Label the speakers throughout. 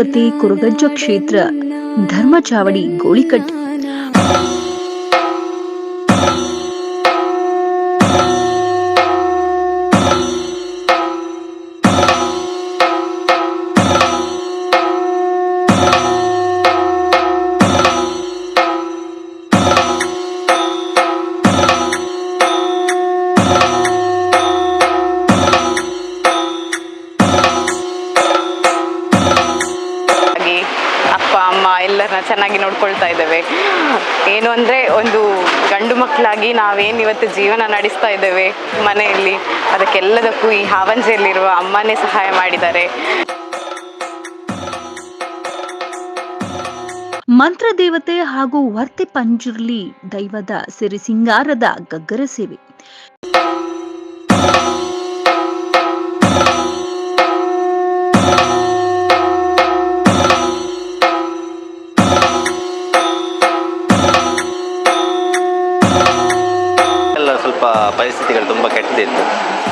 Speaker 1: ದೇವತೆ ಕುರುಗಜ್ಜ ಕ್ಷೇತ್ರ ಧರ್ಮಚಾವಡಿ ಗೋಳಿಕಟ್ಟಿ.
Speaker 2: ಏನು ಅಂದರೆ ಒಂದು ಗಂಡು ಮಕ್ಕಳಾಗಿ ನಾವೇನು ಇವತ್ತು ಜೀವನ ನಡೆಸ್ತಾ ಇದ್ದೇವೆ ಮನೆಯಲ್ಲಿ, ಅದಕ್ಕೆಲ್ಲದಕ್ಕೂ ಈ ಹಾವಂಜೆಯಲ್ಲಿರುವ ಅಮ್ಮನೇ ಸಹಾಯ ಮಾಡಿದ್ದಾರೆ.
Speaker 1: ಮಂತ್ರ ದೇವತೆ ಹಾಗೂ ವರ್ತಿ ಪಂಜುರ್ಲಿ ದೈವದ ಸಿರಿಸಿಂಗಾರದ ಗಗ್ಗರ ಸೇವೆ.
Speaker 3: ಕೆಟ್ಟದಿತ್ತು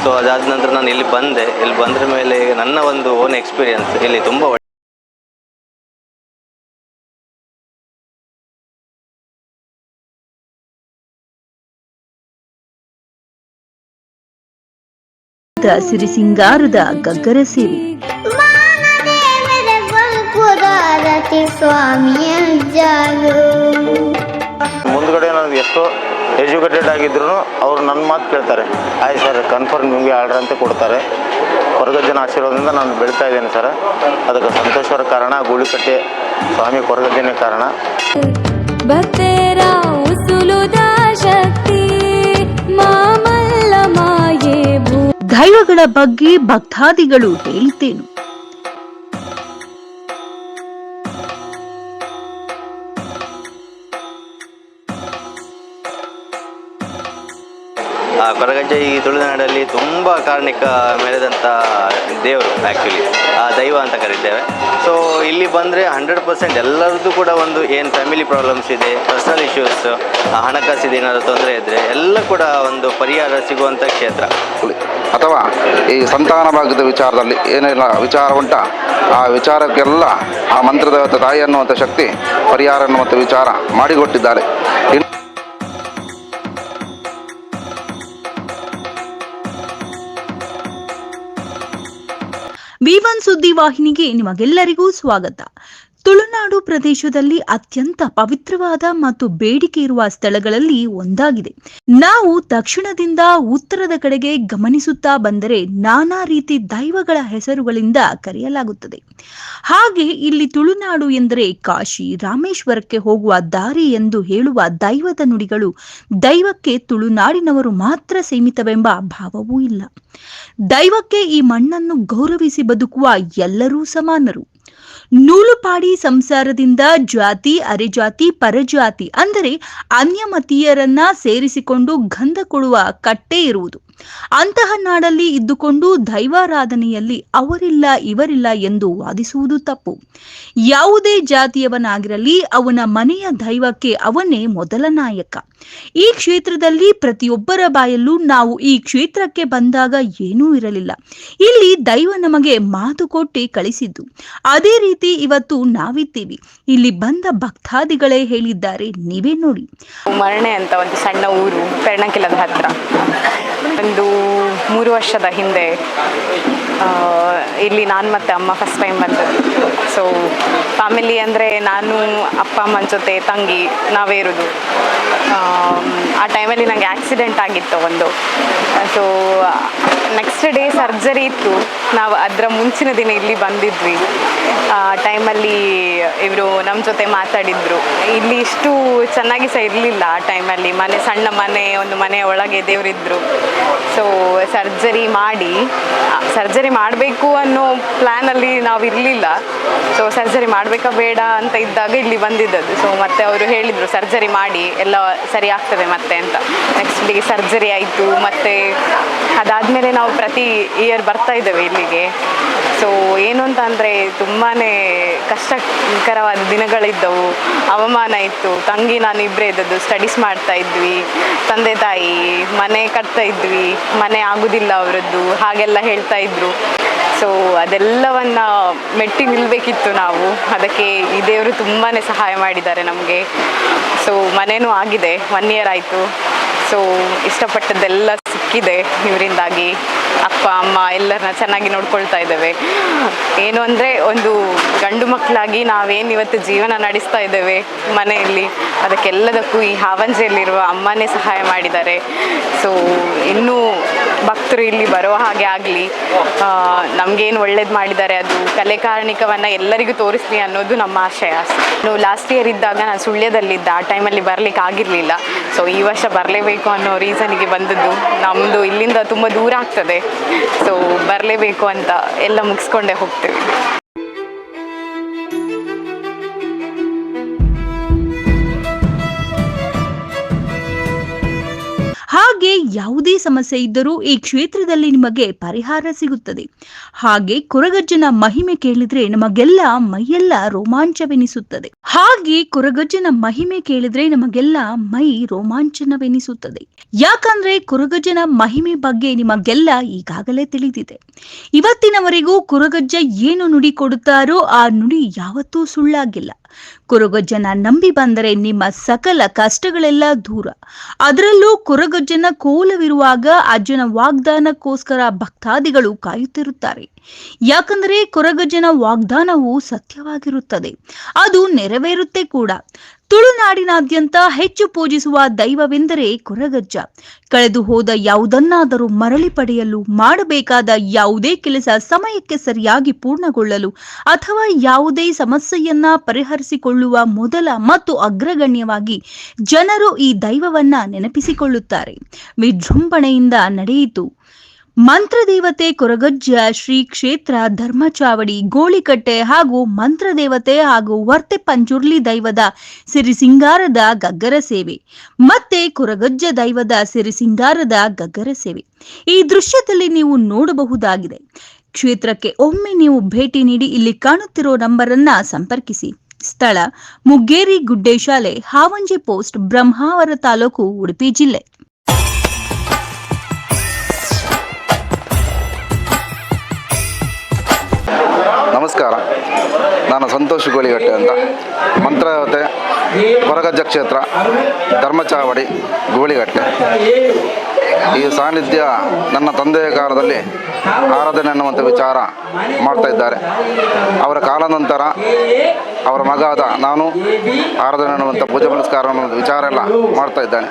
Speaker 3: ಸೊ ಅದಾದ ನಂತರ ನಾನು ಇಲ್ಲಿ ಬಂದೆ. ಇಲ್ಲಿ ಬಂದ್ರ ಮೇಲೆ ನನ್ನ ಒಂದು ಓನ್ ಎಕ್ಸ್ಪೀರಿಯನ್ಸ್ ಇಲ್ಲಿ ತುಂಬ
Speaker 1: ಸಿರಿ ಸಿಂಗಾರದ ಗಗ್ಗರ
Speaker 4: ಜಾಲು
Speaker 5: ಮುಂದ್ಗಡೆ ನಾನು ಎಷ್ಟೋ ಎಜುಕೇಟೆಡ್ ಆಗಿದ್ರು ಅವ್ರು ನನ್ನ ಮಾತು ಕೇಳ್ತಾರೆ. ಆಯ್ತು ಸರ್ ಕನ್ಫರ್ಮ್ ನಿಮಗೆ ಆರ್ಡ್ರ್ ಅಂತ ಕೊಡ್ತಾರೆ. ಕೊರಗಜ್ಜನ ಆಶೀರ್ವಾದದಿಂದ ನಾನು ಬೆಳೀತಾ ಇದ್ದೇನೆ ಸರ್ ಅದಕ್ಕೆ ಸಂತೋಷವರ ಕಾರಣ ಗೂಳಿಕಟ್ಟೆ ಸ್ವಾಮಿ ಕೊರಗಜ್ಜನೇ ಕಾರಣ.
Speaker 6: ಭಕ್ತರ ಉಸುಲುದ ಶಕ್ತಿ ಮಾಮಲ್ಲ ಮಾಯೆ ಭೂ
Speaker 1: ದೈವಗಳ ಬಗ್ಗೆ ಭಕ್ತಾದಿಗಳು ಹೇಳಿದ್ದೇನು
Speaker 3: ಕೊರಗಜ್ಜ ಈ ತುಳುನಾಡಲ್ಲಿ ತುಂಬ ಕಾರಣಿಕ ಮೆರೆದಂಥ ದೇವರು ಆ್ಯಕ್ಚುಲಿ ಆ ದೈವ ಅಂತ ಕರಿತೇವೆ. ಸೊ ಇಲ್ಲಿ ಬಂದರೆ ಹಂಡ್ರೆಡ್ ಪರ್ಸೆಂಟ್ ಎಲ್ಲರದ್ದು ಕೂಡ ಒಂದು ಏನು ಫ್ಯಾಮಿಲಿ ಪ್ರಾಬ್ಲಮ್ಸ್ ಇದೆ ಪರ್ಸನಲ್ ಇಶ್ಯೂಸ್ ಹಣಕಾಸಿದ ಏನಾದರೂ ತೊಂದರೆ ಇದ್ದರೆ ಎಲ್ಲ ಕೂಡ ಒಂದು ಪರಿಹಾರ ಸಿಗುವಂಥ ಕ್ಷೇತ್ರ.
Speaker 7: ಅಥವಾ ಈ ಸಂತಾನ ಭಾಗದ ವಿಚಾರದಲ್ಲಿ ಏನೆಲ್ಲ ವಿಚಾರ ಉಂಟ, ಆ ವಿಚಾರಕ್ಕೆಲ್ಲ ಆ ಮಂತ್ರದ ತಾಯಿ ಅನ್ನುವಂಥ ಶಕ್ತಿ, ಪರಿಹಾರ ಅನ್ನುವಂಥ ವಿಚಾರ ಮಾಡಿಕೊಟ್ಟಿದ್ದಾರೆ. ಇನ್ನು
Speaker 1: ಒನ್ ಸುದ್ದಿ ವಾಹಿನಿಗೆ ನಿಮಗೆಲ್ಲರಿಗೂ ಸ್ವಾಗತ. ತುಳುನಾಡು ಪ್ರದೇಶದಲ್ಲಿ ಅತ್ಯಂತ ಪವಿತ್ರವಾದ ಮತ್ತು ಬೇಡಿಕೆ ಇರುವ ಸ್ಥಳಗಳಲ್ಲಿ ಒಂದಾಗಿದೆ. ನಾವು ದಕ್ಷಿಣದಿಂದ ಉತ್ತರದ ಕಡೆಗೆ ಗಮನಿಸುತ್ತಾ ಬಂದರೆ ನಾನಾ ರೀತಿ ದೈವಗಳ ಹೆಸರುಗಳಿಂದ ಕರೆಯಲಾಗುತ್ತದೆ. ಹಾಗೆ ಇಲ್ಲಿ ತುಳುನಾಡು ಎಂದರೆ ಕಾಶಿ, ರಾಮೇಶ್ವರಕ್ಕೆ ಹೋಗುವ ದಾರಿ ಎಂದು ಹೇಳುವ ದೈವದ ನುಡಿಗಳು ದೈವಕ್ಕೆ ತುಳುನಾಡಿನವರು ಮಾತ್ರ ಸೀಮಿತವೆಂಬ ಭಾವವೂ ಇಲ್ಲ. ದೈವಕ್ಕೆ ಈ ಮಣ್ಣನ್ನು ಗೌರವಿಸಿ ಬದುಕುವ ಎಲ್ಲರೂ ಸಮಾನರು. ನೂಲುಪಾಡಿ ಸಂಸಾರದಿಂದ ಜಾತಿ ಅರೆಜಾತಿ ಪರಜಾತಿ ಅಂದರೆ ಅನ್ಯಮತೀಯರನ್ನ ಸೇರಿಸಿಕೊಂಡು ಗಂಧ ಕೊಡುವ ಕಟ್ಟೆ ಇರುವುದು. ಅಂತಹ ನಾಡಲ್ಲಿ ಇದ್ದುಕೊಂಡು ದೈವಾರಾಧನೆಯಲ್ಲಿ ಅವರಿಲ್ಲ, ಇವರಿಲ್ಲ ಎಂದು ವಾದಿಸುವುದು ತಪ್ಪು. ಯಾವುದೇ ಜಾತಿಯವನಾಗಿರಲಿ, ಅವನ ಮನೆಯ ದೈವಕ್ಕೆ ಅವನೇ ಮೊದಲ ನಾಯಕ. ಈ ಕ್ಷೇತ್ರದಲ್ಲಿ ಪ್ರತಿಯೊಬ್ಬರ ಬಾಯಲ್ಲೂ ನಾವು ಈ ಕ್ಷೇತ್ರಕ್ಕೆ ಬಂದಾಗ ಏನೂ ಇರಲಿಲ್ಲ. ಇಲ್ಲಿ ದೈವ ನಮಗೆ ಮಾತು ಕೊಟ್ಟಿ ಕಳಿಸಿದ್ದು. ಅದೇ ರೀತಿ ಇವತ್ತು ನಾವಿದ್ದೀವಿ. ಇಲ್ಲಿ ಬಂದ ಭಕ್ತಾದಿಗಳೇ ಹೇಳಿದ್ದಾರೆ, ನೀವೇ ನೋಡಿ.
Speaker 2: ಮರಣೆ ಅಂತ ಒಂದು ಸಣ್ಣ ಊರು, ಪೆರ್ಣಕಿಲದ ಹತ್ರ. ಒಂದು ಮೂರು ವರ್ಷದ ಹಿಂದೆ ಇಲ್ಲಿ ನಾನು ಮತ್ತು ಅಮ್ಮ ಫಸ್ಟ್ ಟೈಮ್ ಬಂದದ್ದು. ಸೊ ಫ್ಯಾಮಿಲಿ ಅಂದರೆ ನಾನು, ಅಪ್ಪ, ಅಮ್ಮನ ಜೊತೆ, ತಂಗಿ, ನಾವೇ ಇರೋದು. ಆ ಟೈಮಲ್ಲಿ ನನಗೆ ಆಕ್ಸಿಡೆಂಟ್ ಆಗಿತ್ತು ಒಂದು. ಸೊ ನೆಕ್ಸ್ಟ್ ಡೇ ಸರ್ಜರಿ ಇತ್ತು. ನಾವು ಅದರ ಮುಂಚಿನ ದಿನ ಇಲ್ಲಿ ಬಂದಿದ್ವಿ. ಆ ಟೈಮಲ್ಲಿ ಇವರು ನಮ್ಮ ಜೊತೆ ಮಾತಾಡಿದ್ರು. ಇಲ್ಲಿ ಇಷ್ಟು ಚೆನ್ನಾಗಿ ಸಹ ಇರಲಿಲ್ಲ ಆ ಟೈಮಲ್ಲಿ ಮನೆ, ಸಣ್ಣ ಮನೆ, ಒಂದು ಮನೆಯ ಒಳಗೆ ದೇವರಿದ್ದರು ಸೊ ಸರ್ಜರಿ ಮಾಡಿ ಸರ್ಜರಿ ಮಾಡಬೇಕು ಅನ್ನೋ ಪ್ಲ್ಯಾನಲ್ಲಿ ನಾವು ಇರಲಿಲ್ಲ. ಸೊ ಸರ್ಜರಿ ಮಾಡಬೇಕಾ ಬೇಡ ಅಂತ ಇದ್ದಾಗ ಇಲ್ಲಿ ಬಂದಿದ್ದದ್ದು. ಸೊ ಮತ್ತೆ ಅವರು ಹೇಳಿದರು ಸರ್ಜರಿ ಮಾಡಿ, ಎಲ್ಲ ಸರಿ ಆಗ್ತದೆ ಮತ್ತೆ ಅಂತ. ನೆಕ್ಸ್ಟ್ ಡೇ ಸರ್ಜರಿ ಆಯಿತು, ಮತ್ತೆ ಅದಾದಮೇಲೆ ನಾವು ಪ್ರತಿ ಇಯರ್ ಬರ್ತಾ ಇದ್ದೇವೆ ಇಲ್ಲಿಗೆ. ಸೊ ಏನು ಅಂತ ಅಂದರೆ ತುಂಬಾ ಕಷ್ಟಕರವಾದ ದಿನಗಳಿದ್ದವು. ಅವಮಾನ ಇತ್ತು. ತಂಗಿ ನಾನು ಇಬ್ಬರೇ ಇದ್ದದ್ದು ಸ್ಟಡೀಸ್ ಮಾಡ್ತಾ ಇದ್ವಿ. ತಂದೆ ತಾಯಿ, ಮನೆ ಕಟ್ತಾ ಇದ್ವಿ. ಮನೆ ಆಗುದಿಲ್ಲ ಅವರದ್ದು, ಹಾಗೆಲ್ಲ ಹೇಳ್ತಾ ಇದ್ರು. ಸೊ ಅದೆಲ್ಲವನ್ನು ಮೆಟ್ಟಿ ನಿಲ್ಲಬೇಕಿತ್ತು ನಾವು. ಅದಕ್ಕೆ ಈ ದೇವರು ತುಂಬಾ ಸಹಾಯ ಮಾಡಿದ್ದಾರೆ ನಮಗೆ. ಸೊ ಮನೇನೂ ಆಗಿದೆ. ಒನ್ ಇಯರ್ ಆಯಿತು. ಸೊ ಇಷ್ಟಪಟ್ಟದ್ದೆಲ್ಲ ಸಿಕ್ಕಿದೆ ಇವರಿಂದಾಗಿ. ಅಪ್ಪ, ಅಮ್ಮ ಎಲ್ಲರನ್ನ ಚೆನ್ನಾಗಿ ನೋಡ್ಕೊಳ್ತಾ ಇದ್ದೇವೆ. ಏನು ಅಂದರೆ, ಒಂದು ಗಂಡು ಮಕ್ಕಳಾಗಿ ನಾವೇನು ಇವತ್ತು ಜೀವನ ನಡೆಸ್ತಾ ಇದ್ದೇವೆ ಮನೆಯಲ್ಲಿ. ಅದಕ್ಕೆಲ್ಲದಕ್ಕೂ ಈ ಹಾವಂಜಿಯಲ್ಲಿರುವ ಅಮ್ಮನೇ ಸಹಾಯ ಮಾಡಿದ್ದಾರೆ. ಸೊ ಇನ್ನೂ ಭಕ್ತರು ಇಲ್ಲಿ ಬರೋ ಹಾಗೆ ಆಗಲಿ ನಮಗೇನು ಒಳ್ಳೇದು ಮಾಡಿದ್ದಾರೆ ಅದು ಕಲೆ ಕಾರಣಿಕವನ್ನು ಎಲ್ಲರಿಗೂ ತೋರಿಸ್ಲಿ ಅನ್ನೋದು ನಮ್ಮ ಆಶಯ. ನಾನು ಲಾಸ್ಟ್ ಇಯರ್ ಇದ್ದಾಗ ನಾನು ಸುಳ್ಯದಲ್ಲಿದ್ದ, ಆ ಟೈಮಲ್ಲಿ ಬರಲಿಕ್ಕೆ ಆಗಿರಲಿಲ್ಲ. ಸೊ ಈ ವರ್ಷ ಬರಲೇಬೇಕು ಅನ್ನೋ ರೀಸನಿಗೆ ಬಂದದ್ದು. ನಮ್ಮದು ಇಲ್ಲಿಂದ ತುಂಬ ದೂರ ಆಗ್ತದೆ. ಸೊ ಬರಲೇಬೇಕು ಅಂತ ಎಲ್ಲ ಮುಗಿಸ್ಕೊಂಡೇ ಹೋಗ್ತೀವಿ.
Speaker 1: ಹಾಗೆ ಯಾವುದೇ ಸಮಸ್ಯೆ ಇದ್ದರೂ ಈ ಕ್ಷೇತ್ರದಲ್ಲಿ ನಿಮಗೆ ಪರಿಹಾರ ಸಿಗುತ್ತದೆ. ಹಾಗೆ ಕೊರಗಜ್ಜನ ಮಹಿಮೆ ಕೇಳಿದ್ರೆ ನಮಗೆಲ್ಲ ಮೈಯೆಲ್ಲ ರೋಮಾಂಚವೆನಿಸುತ್ತದೆ. ಹಾಗೆ ಕೊರಗಜ್ಜನ ಮಹಿಮೆ ಕೇಳಿದ್ರೆ ನಮಗೆಲ್ಲ ಮೈ ರೋಮಾಂಚನವೆನಿಸುತ್ತದೆ. ಯಾಕಂದ್ರೆ ಕೊರಗಜ್ಜನ ಮಹಿಮೆ ಬಗ್ಗೆ ನಿಮಗೆಲ್ಲ ಈಗಾಗಲೇ ತಿಳಿದಿದೆ. ಇವತ್ತಿನವರೆಗೂ ಕುರಗಜ್ಜ ಏನು ನುಡಿ ಕೊಡುತ್ತಾರೋ ಆ ನುಡಿ ಯಾವತ್ತೂ ಸುಳ್ಳಾಗಿಲ್ಲ. ಕುರಗಜ್ಜನ ನಂಬಿ ಬಂದರೆ ನಿಮ್ಮ ಸಕಲ ಕಷ್ಟಗಳೆಲ್ಲ ದೂರ. ಅದರಲ್ಲೂ ಕುರುಗಜ್ಜನ ಕೋಲವಿರುವಾಗ ಅಜ್ಜನ ವಾಗ್ದಾನಕ್ಕೋಸ್ಕರ ಭಕ್ತಾದಿಗಳು ಕಾಯುತ್ತಿರುತ್ತಾರೆ. ಯಾಕಂದರೆ ಕೊರಗಜ್ಜನ ವಾಗ್ದಾನವು ಸತ್ಯವಾಗಿರುತ್ತದೆ. ಅದು ನೆರವೇರುತ್ತೆ ಕೂಡ. ತುಳುನಾಡಿನಾದ್ಯಂತ ಹೆಚ್ಚು ಪೂಜಿಸುವ ದೈವವೆಂದರೆ ಕೊರಗಜ್ಜ. ಕಳೆದು ಹೋದ ಯಾವುದನ್ನಾದರೂ ಮರಳಿ ಪಡೆಯಲು, ಮಾಡಬೇಕಾದ ಯಾವುದೇ ಕೆಲಸ ಸಮಯಕ್ಕೆ ಸರಿಯಾಗಿ ಪೂರ್ಣಗೊಳ್ಳಲು ಅಥವಾ ಯಾವುದೇ ಸಮಸ್ಯೆಯನ್ನ ಪರಿಹರಿಸಿಕೊಳ್ಳುವ ಮೊದಲ ಮತ್ತು ಅಗ್ರಗಣ್ಯವಾಗಿ ಜನರು ಈ ದೈವವನ್ನ ನೆನಪಿಸಿಕೊಳ್ಳುತ್ತಾರೆ. ವಿಜೃಂಭಣೆಯಿಂದ ನಡೆಯಿತು. ಮಂತ್ರದೇವತೆ ಕೊರಗಜ್ಜ ಶ್ರೀ ಕ್ಷೇತ್ರ ಧರ್ಮಚಾವಡಿ, ಗೋಳಿಕಟ್ಟೆ ಹಾಗೂ ಮಂತ್ರದೇವತೆ ಹಾಗೂ ವರ್ತೆ ಪಂಜುರ್ಲಿ ದೈವದ ಸಿರಿಸಿಂಗಾರದ ಗಗ್ಗರ ಸೇವೆ. ಮತ್ತೆ ಕೊರಗಜ್ಜ ದೈವದ ಸಿರಿಸಿಂಗಾರದ ಗಗ್ಗರ ಸೇವೆ. ಈ ದೃಶ್ಯದಲ್ಲಿ ನೀವು ನೋಡಬಹುದಾಗಿದೆ. ಕ್ಷೇತ್ರಕ್ಕೆ ಒಮ್ಮೆ ನೀವು ಭೇಟಿ ನೀಡಿ ಇಲ್ಲಿ ಕಾಣುತ್ತಿರೋ ನಂಬರನ್ನ ಸಂಪರ್ಕಿಸಿ. ಸ್ಥಳ ಮುಗ್ಗೇರಿ ಗುಡ್ಡೆ ಶಾಲೆ, ಹಾವಂಜಿ ಪೋಸ್ಟ್, ಬ್ರಹ್ಮಾವರ ತಾಲೂಕು, ಉಡುಪಿ ಜಿಲ್ಲೆ.
Speaker 7: ಸಂತೋಷ್ ಗೋಳಿಗಟ್ಟೆ ಅಂತ. ಮಂತ್ರದೇವತೆ ಹೊರಗಜ್ಜ ಕ್ಷೇತ್ರ ಧರ್ಮಚಾವಡಿ ಗೋಳಿಗಟ್ಟೆ. ಈ ಸಾನ್ನಿಧ್ಯ ನನ್ನ ತಂದೆಯ ಕಾಲದಲ್ಲಿ ಆರಾಧನೆ ಅನ್ನುವಂಥ ವಿಚಾರ ಮಾಡ್ತಾ ಇದ್ದಾರೆ. ಅವರ ಕಾಲಾನಂತರ ಅವರ ಮಗ ಆದ ನಾನು ಆರಾಧನೆ ಅನ್ನುವಂಥ ಪೂಜೆ ಪುನಸ್ಕಾರ ಅನ್ನುವಂಥ ವಿಚಾರ ಎಲ್ಲ ಮಾಡ್ತಾ ಇದ್ದಾನೆ.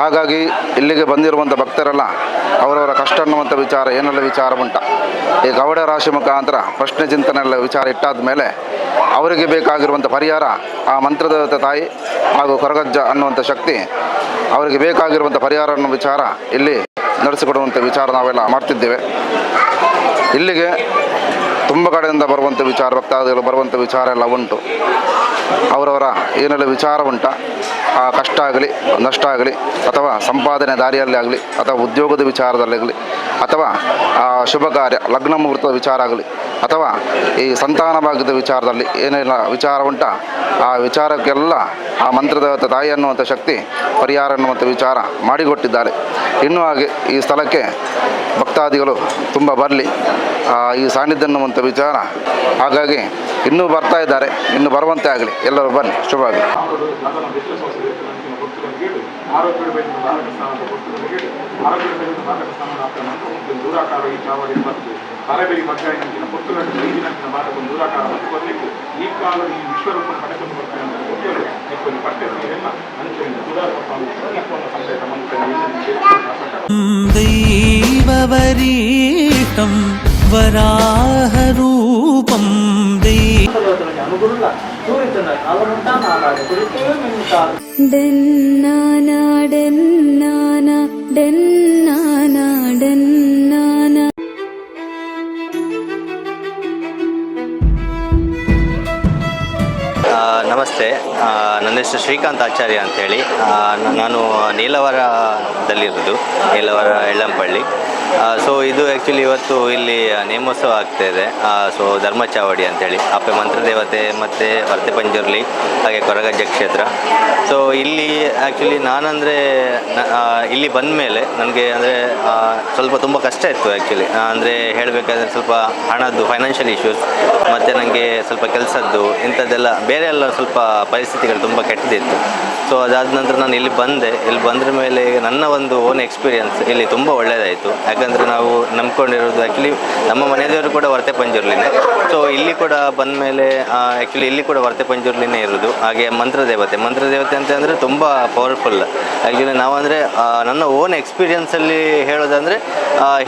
Speaker 7: ಹಾಗಾಗಿ ಇಲ್ಲಿಗೆ ಬಂದಿರುವಂಥ ಭಕ್ತರೆಲ್ಲ ಅವರವರ ಕಷ್ಟ ಅನ್ನುವಂಥ ವಿಚಾರ, ಏನೆಲ್ಲ ವಿಚಾರ ಉಂಟ? ಈ ಗೌಡ ರಾಶಿ ಮುಖಾಂತರ ಪ್ರಶ್ನೆ ಚಿಂತನೆ ಎಲ್ಲ ವಿಚಾರ ಇಟ್ಟಾದ ಮೇಲೆ ಅವರಿಗೆ ಬೇಕಾಗಿರುವಂಥ ಪರಿಹಾರ ಆ ಮಂತ್ರದೇವತೆ ತಾಯಿ ಹಾಗೂ ಕೊರಗಜ್ಜ ಅನ್ನುವಂಥ ಶಕ್ತಿ ಅವರಿಗೆ ಬೇಕಾಗಿರುವಂಥ ಪರಿಹಾರ ಅನ್ನೋ ವಿಚಾರ ಇಲ್ಲಿ ನಡೆಸಿಕೊಡುವಂಥ ವಿಚಾರ ನಾವೆಲ್ಲ ಮಾಡ್ತಿದ್ದೇವೆ. ಇಲ್ಲಿಗೆ ತುಂಬ ಕಡೆಯಿಂದ ಬರುವಂಥ ವಿಚಾರ, ಭಕ್ತಾದಿಗಳು ಬರುವಂಥ ವಿಚಾರ ಎಲ್ಲ ಉಂಟು. ಅವರವರ ಏನೆಲ್ಲ ವಿಚಾರ ಉಂಟ, ಆ ಕಷ್ಟ ಆಗಲಿ, ನಷ್ಟ ಆಗಲಿ, ಅಥವಾ ಸಂಪಾದನೆ ದಾರಿಯಲ್ಲಿ ಆಗಲಿ, ಅಥವಾ ಉದ್ಯೋಗದ ವಿಚಾರದಲ್ಲಾಗಲಿ ಅಥವಾ, ಆ ಶುಭ ಕಾರ್ಯ, ಲಗ್ನ ಮುಹೂರ್ತದ ವಿಚಾರ ಆಗಲಿ, ಅಥವಾ ಈ ಸಂತಾನ ಭಾಗ್ಯದ ವಿಚಾರದಲ್ಲಿ ಏನೆಲ್ಲ ವಿಚಾರ ಉಂಟ, ಆ ವಿಚಾರಕ್ಕೆಲ್ಲ ಆ ಮಂತ್ರದ ತಾಯಿ ಅನ್ನುವಂಥ ಶಕ್ತಿ, ಪರಿಹಾರ ಅನ್ನುವಂಥ ವಿಚಾರ ಮಾಡಿಕೊಟ್ಟಿದ್ದಾರೆ. ಇನ್ನೂ ಹಾಗೆ ಈ ಸ್ಥಳಕ್ಕೆ ಭಕ್ತಾದಿಗಳು ತುಂಬ ಬರಲಿ. ಈ ಸಾನ್ನಿಧ್ಯ ಅನ್ನುವಂಥ ವಿಚಾರ. ಹಾಗಾಗಿ ಇನ್ನೂ ಬರ್ತಾ ಇದ್ದಾರೆ. ಇನ್ನು ಬರುವಂತೆ ಆಗಲಿ. ಎಲ್ಲರೂ ಬನ್ನಿ. ಶುಭ ಆಗಲಿ.
Speaker 8: ಈ
Speaker 9: वरीतं वराहरूपं
Speaker 3: ನಮಸ್ತೆ. ನನ್ನ ಹೆಸರು ಶ್ರೀಕಾಂತ್ ಆಚಾರ್ಯ ಅಂತ ಹೇಳಿ ನಾನು ನೀಲವರದಲ್ಲಿರೋದು ನೀಲವರ ಎಳ್ಳಂಪಳ್ಳಿ. ಸೊ ಇದು ಆ್ಯಕ್ಚುಲಿ ಇವತ್ತು ಇಲ್ಲಿ ನೇಮೋತ್ಸವ ಆಗ್ತಾ ಇದೆ. ಸೊ ಧರ್ಮಚಾವಡಿ ಅಂತೇಳಿ. ಅಪ್ಪೆ ಮಂತ್ರದೇವತೆ ಮತ್ತು ವರ್ತೆ ಪಂಜುರ್ಲಿ, ಹಾಗೆ ಕೊರಗಜ್ಜ ಕ್ಷೇತ್ರ. ಸೊ ಇಲ್ಲಿ ಆ್ಯಕ್ಚುಲಿ ನಾನಂದರೆ ಇಲ್ಲಿ ಬಂದ ಮೇಲೆ ನನಗೆ ಅಂದರೆ ಸ್ವಲ್ಪ ತುಂಬ ಕಷ್ಟ ಇತ್ತು ಆ್ಯಕ್ಚುಲಿ ಅಂದರೆ ಹೇಳಬೇಕಾದ್ರೆ ಸ್ವಲ್ಪ ಹಣದ್ದು ಫೈನಾನ್ಷಿಯಲ್ ಇಶ್ಯೂಸ್ ಮತ್ತು ನನಗೆ ಸ್ವಲ್ಪ ಕೆಲಸದ್ದು, ಇಂಥದ್ದೆಲ್ಲ ಬೇರೆ ಎಲ್ಲ ಸ್ವಲ್ಪ ಪರಿಸ್ಥಿತಿಗಳು ತುಂಬ ಕೆಟ್ಟದಿತ್ತು. ಸೊ ಅದಾದ ನಂತರ ನಾನು ಇಲ್ಲಿ ಬಂದೆ. ಇಲ್ಲಿ ಬಂದ್ರ ಮೇಲೆ ನನ್ನ ಒಂದು ಓನ್ ಎಕ್ಸ್ಪೀರಿಯನ್ಸ್ ಇಲ್ಲಿ ತುಂಬ ಒಳ್ಳೆಯದಾಯಿತು ಯಾಕಂದರೆ ನಾವು ನಂಬ್ಕೊಂಡಿರೋದು ಆ್ಯಕ್ಚುಲಿ ನಮ್ಮ ಮನೆಯವರು ಕೂಡ ವರ್ತೆ ಪಂಜುರ್ಲಿನೇ. ಸೊ ಇಲ್ಲಿ ಕೂಡ ಬಂದ ಮೇಲೆ ಆ್ಯಕ್ಚುಲಿ ಇಲ್ಲಿ ಕೂಡ ವರ್ತೆ ಪಂಜುರ್ಲಿನೇ ಇರೋದು. ಹಾಗೆ ಮಂತ್ರ ದೇವತೆ ಮಂತ್ರ ದೇವತೆ ಅಂತ ಅಂದರೆ ತುಂಬ ಪವರ್ಫುಲ್ ಆ್ಯಕ್ಚುಲಿ ನಾವಂದರೆ ನನ್ನ ಓನ್ ಎಕ್ಸ್ಪೀರಿಯನ್ಸಲ್ಲಿ ಹೇಳೋದಂದರೆ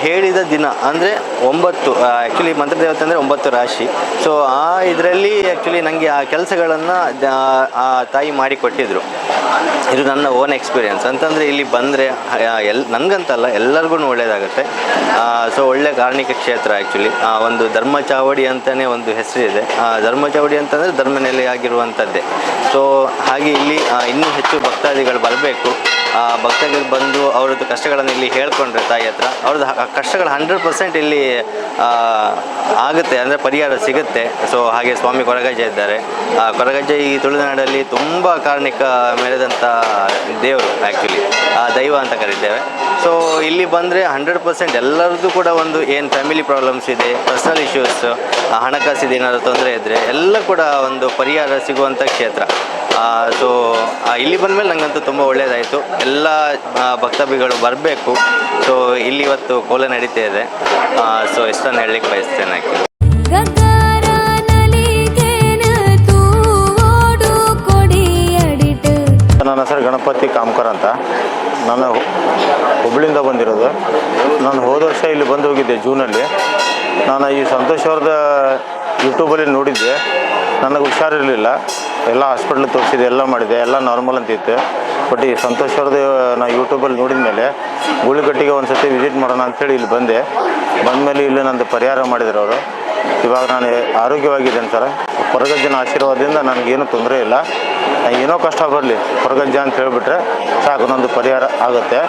Speaker 3: ಹೇಳಿದ ದಿನ ಅಂದರೆ ಒಂಬತ್ತು ಆ್ಯಕ್ಚುಲಿ ಮಂತ್ರ ದೇವತೆ ಅಂದರೆ ಒಂಬತ್ತು ರಾಶಿ. ಸೊ ಆ, ಇದರಲ್ಲಿ ಆ್ಯಕ್ಚುಲಿ ನನಗೆ ಆ ಕೆಲಸಗಳನ್ನು ಆ ತಾಯಿ ಮಾಡಿಕೊಟ್ಟಿದ್ರು. ಇದು ನನ್ನ ಓನ್ ಎಕ್ಸ್ಪೀರಿಯನ್ಸ್ ಅಂತಂದರೆ ಇಲ್ಲಿ ಬಂದರೆ ಎಲ್, ನನಗಂತಲ್ಲ ಎಲ್ಲರಿಗೂ ಒಳ್ಳೆಯದಾಗುತ್ತೆ ಸೊ ಒಳ್ಳೆ ಕಾರ್ಣಿಕ ಕ್ಷೇತ್ರ ಆ್ಯಕ್ಚುಲಿ ಒಂದು ಧರ್ಮ ಚಾವಡಿ ಅಂತಲೇ ಒಂದು ಹೆಸರಿದೆ. ಧರ್ಮ ಚಾವಡಿ ಅಂತಂದರೆ ಧರ್ಮ ನೆಲೆಯಾಗಿರುವಂಥದ್ದೇ ಸೊ ಹಾಗೆ ಇಲ್ಲಿ ಇನ್ನೂ ಹೆಚ್ಚು ಭಕ್ತಾದಿಗಳು ಬರಬೇಕು. ಭಕ್ತಾದಿಗಳು ಬಂದು ಅವ್ರದ್ದು ಕಷ್ಟಗಳನ್ನು ಇಲ್ಲಿ ಹೇಳ್ಕೊಂಡ್ರೆ ತಾಯಿ ಹತ್ರ ಅವ್ರದ್ದು ಕಷ್ಟಗಳು ಹಂಡ್ರೆಡ್ ಪರ್ಸೆಂಟ್ ಇಲ್ಲಿ ಆಗುತ್ತೆ ಅಂದರೆ ಪರಿಹಾರ ಸಿಗುತ್ತೆ. ಸೊ ಹಾಗೆ ಸ್ವಾಮಿ ಕೊರಗಜ್ಜ ಇದ್ದಾರೆ. ಆ, ಕೊರಗಜ್ಜ ಈ ತುಳುನಾಡಲ್ಲಿ ತುಂಬ ಕಾರ್ಣಿಕ ಮೆರೆದಂಥ ದೇವರು ಆ್ಯಕ್ಚುಲಿ ದೈವ ಅಂತ ಕರಿತೇವೆ. ಸೊ ಇಲ್ಲಿ ಬಂದರೆ ಹಂಡ್ರೆಡ್ ಪರ್ಸೆಂಟ್ ಎಲ್ಲರದ್ದು ಕೂಡ ಒಂದು ಏನು ಫ್ಯಾಮಿಲಿ ಪ್ರಾಬ್ಲಮ್ಸ್ ಇದೆ ಪರ್ಸ್ನಲ್ ಇಶ್ಯೂಸ್ ಹಣಕಾಸಿದ ಏನಾದರೂ ತೊಂದರೆ ಇದ್ದರೆ ಎಲ್ಲ ಕೂಡ ಒಂದು ಪರಿಹಾರ ಸಿಗುವಂಥ ಕ್ಷೇತ್ರ. ಸೊ ಇಲ್ಲಿ ಬಂದಮೇಲೆ ನನಗಂತೂ ತುಂಬ ಒಳ್ಳೆಯದಾಯಿತು ಎಲ್ಲ ಭಕ್ತಾಭಿಗಳು ಬರಬೇಕು. ಸೊ ಇಲ್ಲಿ ಇವತ್ತು ಕೋಲ ನಡೀತಾ ಇದೆ. ಸೊ ಎಷ್ಟನ್ನು ಹೇಳಲಿಕ್ಕೆ ಬಯಸ್ತೇನೆ
Speaker 6: ಆಕೆ
Speaker 5: ನನ್ನ ಹೆಸರು ಗಣಪತಿ ಕಾಮ್ಕರ್ ಅಂತ. ನಾನು ಹುಬ್ಬಳ್ಳಿಯಿಂದ ಹುಬ್ಳಿಂದ ಬಂದಿರೋದು. ನಾನು ಹೋದ ವರ್ಷ ಇಲ್ಲಿ ಬಂದು ಹೋಗಿದ್ದೆ ಜೂನಲ್ಲಿ. ನಾನು ಈ ಸಂತೋಷ್ ಅವ್ರದ ಯೂಟ್ಯೂಬಲ್ಲಿ ನೋಡಿದ್ದೆ. ನನಗೆ ಹುಷಾರಿರಲಿಲ್ಲ. ಎಲ್ಲ ಹಾಸ್ಪಿಟ್ಲ್ ತೋರಿಸಿದೆ, ಎಲ್ಲ ಮಾಡಿದೆ, ಎಲ್ಲ ನಾರ್ಮಲ್ ಅಂತಿತ್ತು ಬಟ್ ಈ ಸಂತೋಷ್ ಅವ್ರದ್ದು ನಾನು ಯೂಟ್ಯೂಬಲ್ಲಿ ನೋಡಿದ ಮೇಲೆ ಗುಳಿಗಟ್ಟಿಗೆ ಒಂದು ಸತಿ ವಿಸಿಟ್ ಮಾಡೋಣ ಅಂಥೇಳಿ ಇಲ್ಲಿ ಬಂದೆ. ಬಂದಮೇಲೆ ಇಲ್ಲಿ ನಂದು ಪರಿಹಾರ ಮಾಡಿದ್ರು ಅವರು. ಇವಾಗ ನಾನು ಆರೋಗ್ಯವಾಗಿದ್ದೇನೆ ಸರ್. ಹೊರಗಜ್ಜನ ಆಶೀರ್ವಾದದಿಂದ ನನಗೇನು ತೊಂದರೆ ಇಲ್ಲ. ಏನೋ ಕಷ್ಟ ಬರಲಿ, ಹೊರಗಂಜ ಅಂತ ಹೇಳಿಬಿಟ್ರೆ ಸಾಕು, ನಂದು ಪರಿಹಾರ ಆಗುತ್ತೆ.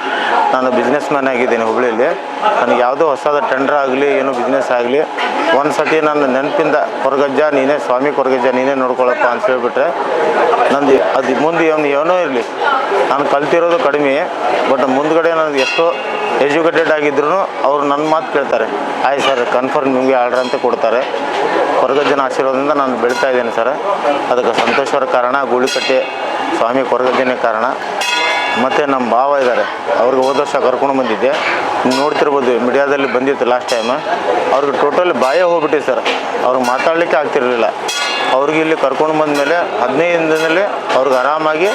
Speaker 5: ನಾನು ಬಿಸ್ನೆಸ್ ಮ್ಯಾನ್ ಆಗಿದ್ದೀನಿ ಹುಬ್ಳಿಯಲ್ಲಿ ನನಗೆ ಯಾವುದೋ ಹೊಸದ ಟೆಂಡರ್ ಆಗಲಿ, ಏನೋ ಬಿಸ್ನೆಸ್ ಆಗಲಿ ಒಂದು ಸತಿ ನನ್ನ ನೆನಪಿಂದ ಹೊರಗಜ್ಜ ನೀನೇ, ಸ್ವಾಮಿ ಕೊರಗಜ್ಜ ನೀನೇ ನೋಡ್ಕೊಳಪ್ಪ ಅಂತ ಹೇಳಿಬಿಟ್ರೆ ನಂದು ಅದು ಮುಂದೆ ಏನು, ಏನೋ ಇರಲಿ. ನಾನು ಕಲ್ತಿರೋದು ಕಡಿಮೆ ಬಟ್ ಮುಂದ್ಗಡೆ ನನಗೆ ಎಷ್ಟೋ ಎಜುಕೇಟೆಡ್ ಆಗಿದ್ರು ಅವ್ರು ನನ್ನ ಮಾತು ಕೇಳ್ತಾರೆ. ಆಯ್ತು ಸರ್ ಕನ್ಫರ್ಮ್ ನಿಮಗೆ ಆರ್ಡ್ರ್ ಅಂತ ಕೊಡ್ತಾರೆ. ಕೊರಗಜ್ಜನ ಆಶೀರ್ವಾದದಿಂದ ನಾನು ಬೆಳೀತಾ ಇದ್ದೇನೆ ಸರ್. ಅದಕ್ಕೆ ಸಂತೋಷವರ ಕಾರಣ, ಗೂಳಿಕಟ್ಟೆ ಸ್ವಾಮಿ ಕೊರಗಜ್ಜನೇ ಕಾರಣ. ಮತ್ತು ನಮ್ಮ ಭಾವ ಇದ್ದಾರೆ ಅವ್ರಿಗೆ ಹೋದ ವರ್ಷ ಕರ್ಕೊಂಡು ಬಂದಿದ್ದೆ. ನೋಡ್ತಿರ್ಬೋದು, ಮೀಡಿಯಾದಲ್ಲಿ ಬಂದಿತ್ತು ಲಾಸ್ಟ್ ಟೈಮ್ ಅವ್ರಿಗೆ ಟೋಟಲ್ ಬಾಯೇ ಹೋಗ್ಬಿಟ್ಟಿದೆ ಸರ್. ಅವ್ರಿಗೆ ಮಾತಾಡಲಿಕ್ಕೆ ಆಗ್ತಿರಲಿಲ್ಲ. ಅವ್ರಿಗೆ ಇಲ್ಲಿ ಕರ್ಕೊಂಡು ಬಂದಮೇಲೆ ಹದಿನೈದು ದಿನದಲ್ಲಿ ಅವ್ರಿಗೆ ಆರಾಮಾಗಿ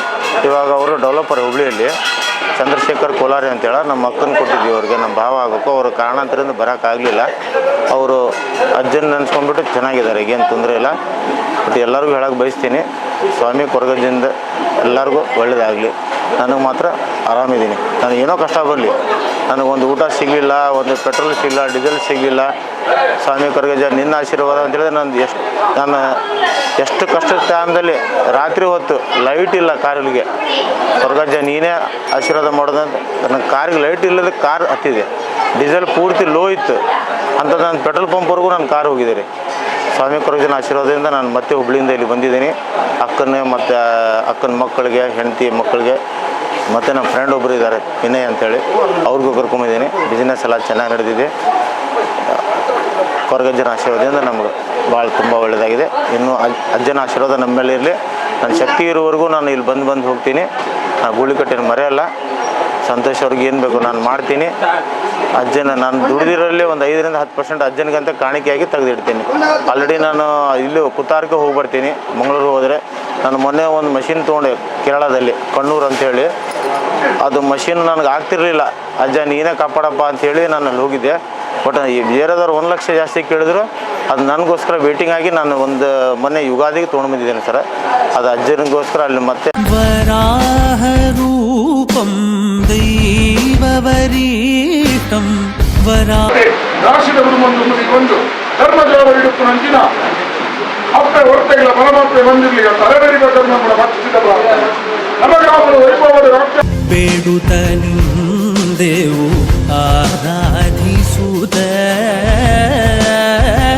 Speaker 5: ಇವಾಗ ಅವರು ಡೆವಲಪರ್ ಹುಬ್ಳಿಯಲ್ಲಿ. ಚಂದ್ರಶೇಖರ್ ಕೋಲಾರಿ ಅಂತೇಳಿ, ನಮ್ಮ ಅಕ್ಕನ ಕೊಟ್ಟಿದ್ವಿ ಅವ್ರಿಗೆ, ನಮ್ಮ ಭಾವ ಆಗಬೇಕು ಅವ್ರ ಕಾರಣಾಂತರಿಂದ ಬರೋಕ್ಕಾಗಲಿಲ್ಲ ಅವರು ಅಜ್ಜನ ನೆನೆಸ್ಕೊಂಡ್ಬಿಟ್ಟು ಚೆನ್ನಾಗಿದ್ದಾರೆ, ಈಗೇನು ತೊಂದರೆ ಇಲ್ಲ. ಬಟ್ ಎಲ್ಲರಿಗೂ ಹೇಳಕ್ಕೆ ಬಯಸ್ತೀನಿ, ಸ್ವಾಮಿ ಕೊರಗಜ್ಜಿಂದ ಎಲ್ಲರಿಗೂ ಒಳ್ಳೇದಾಗಲಿ. ನನಗೆ ಮಾತ್ರ ಆರಾಮಿದ್ದೀನಿ. ನನಗೆ ಏನೋ ಕಷ್ಟ ಬರಲಿ ನನಗೊಂದು ಊಟ ಸಿಗಲಿಲ್ಲ, ಒಂದು ಪೆಟ್ರೋಲ್ ಸಿಗಲಿಲ್ಲ ಡೀಸೆಲ್ ಸಿಗಲಿಲ್ಲ. ಸ್ವಾಮಿ ಕೊರಗಜ್ಜ ನಿನ್ನ ಆಶೀರ್ವಾದ ಅಂತೇಳಿದ್ರೆ ನಾನು ಎಷ್ಟು ನಾನು ಎಷ್ಟು ಕಷ್ಟದ ಟೈಮ್ದಲ್ಲಿ ರಾತ್ರಿ ಹೊತ್ತು ಲೈಟ್ ಇಲ್ಲ ಕಾರಿಗೆ ಕೊರಗಜ್ಜ ನೀನೇ ಆಶೀರ್ವಾದ ಮಾಡೋದಂತ ನನ್ನ ಕಾರಿಗೆ ಲೈಟ್ ಇಲ್ಲದ ಕಾರ್ ಹತ್ತಿದೆ. ಡೀಸೆಲ್ ಪೂರ್ತಿ ಲೋ ಇತ್ತು. ಅಂತ ನಾನು ಪೆಟ್ರೋಲ್ ಪಂಪ್ವರೆಗೂ ನಾನು ಕಾರ್ ಹೋಗಿದೆ ರೀ ಸ್ವಾಮಿ ಕೊರಗಜನ ಆಶೀರ್ವಾದದಿಂದ ನಾನು ಮತ್ತೆ ಹುಬ್ಳಿಯಿಂದ ಇಲ್ಲಿ ಬಂದಿದ್ದೀನಿ. ಅಕ್ಕನ ಮತ್ತು, ಅಕ್ಕನ ಮಕ್ಕಳಿಗೆ, ಹೆಂಡತಿ ಮಕ್ಕಳಿಗೆ, ಮತ್ತು ನಮ್ಮ ಫ್ರೆಂಡ್ ಒಬ್ಬರು ಇದ್ದಾರೆ, ವಿನಯ್ ಅಂತೇಳಿ. ಅವ್ರಿಗೂ ಕರ್ಕೊಂಬಿದ್ದೀನಿ ಬಿಸ್ನೆಸ್ ಎಲ್ಲ ಚೆನ್ನಾಗಿ ನಡೆದಿದೆ. ಕೊರಗಜ್ಜನ ಆಶೀರ್ವಾದದಿಂದ ನಮ್ಗೆ ಭಾಳ ತುಂಬ ಒಳ್ಳೆಯದಾಗಿದೆ ಇನ್ನು ಅಜ್ಜ ಅಜ್ಜನ ಆಶೀರ್ವಾದ ನಮ್ಮ ಮೇಲೆ ಇರಲಿ. ನನ್ನ ಶಕ್ತಿ ಇರುವವರೆಗೂ ನಾನು ಇಲ್ಲಿ ಬಂದು ಬಂದು ಹೋಗ್ತೀನಿ. ನಾನು ಗೂಳಿಕಟ್ಟಿನ ಮರೆಯಲ್ಲ ಸಂತೋಷ್ ಅವ್ರಿಗೆ ಏನು ಬೇಕು ನಾನು ಮಾಡ್ತೀನಿ. ಅಜ್ಜನ ನಾನು ದುಡಿದಿರಲ್ಲಿ ಒಂದು ಐದರಿಂದ ಹತ್ತು ಪರ್ಸೆಂಟ್ ಅಜ್ಜನಿಗಂತ ಕಾಣಿಕೆಯಾಗಿ ತೆಗೆದಿಡ್ತೀನಿ. ಆಲ್ರೆಡಿ ನಾನು ಇಲ್ಲಿ ಕುತಾರ್ಕೆ ಹೋಗಿ ಬರ್ತೀನಿ ಮಂಗಳೂರು ಹೋದರೆ ನಾನು ಮೊನ್ನೆ ಒಂದು ಮಷಿನ್ ತೊಗೊಂಡೆ ಕೇರಳದಲ್ಲಿ ಕಣ್ಣೂರು ಅಂಥೇಳಿ ಅದು ಮಷಿನ್ ನನಗೆ ಆಗ್ತಿರಲಿಲ್ಲ. ಅಜ್ಜ ನೀನೇ ಕಾಪಾಡಪ್ಪ ಅಂಥೇಳಿ ನಾನು ಅಲ್ಲಿ ಹೋಗಿದ್ದೆ. ಬಟ್ ಈ ಬೇರೆದವ್ರು ಒಂದು ಲಕ್ಷ ಜಾಸ್ತಿ ಕೇಳಿದ್ರು ಅದು ನನಗೋಸ್ಕರ ವೇಟಿಂಗ್ ಆಗಿ ನಾನು ಒಂದು ಮೊನ್ನೆ ಯುಗಾದಿಗೆ ತೊಗೊಂಡು ಬಂದಿದ್ದೇನೆ ಸರ್. ಅದು ಅಜ್ಜನಿಗೋಸ್ಕರ ಅಲ್ಲಿ ಮತ್ತೆ
Speaker 8: ವರಾಹ ಕೊಟ್ಟ ಹೊರತೆಗಳ ಬಲಮಾತ್ರೆ ಬಂದಿರಲಿಲ್ಲ ತಲೆಬರಿಬೇಕಾದ್ರೆ ನಮ್ಮ ಭಕ್ತಿ ನಮಗೆ ಅವರು ವೈಭವರು
Speaker 9: ಬೇಡುತ್ತ ನಿಂದೆವು ಆರಾಧಿಸುತ್ತ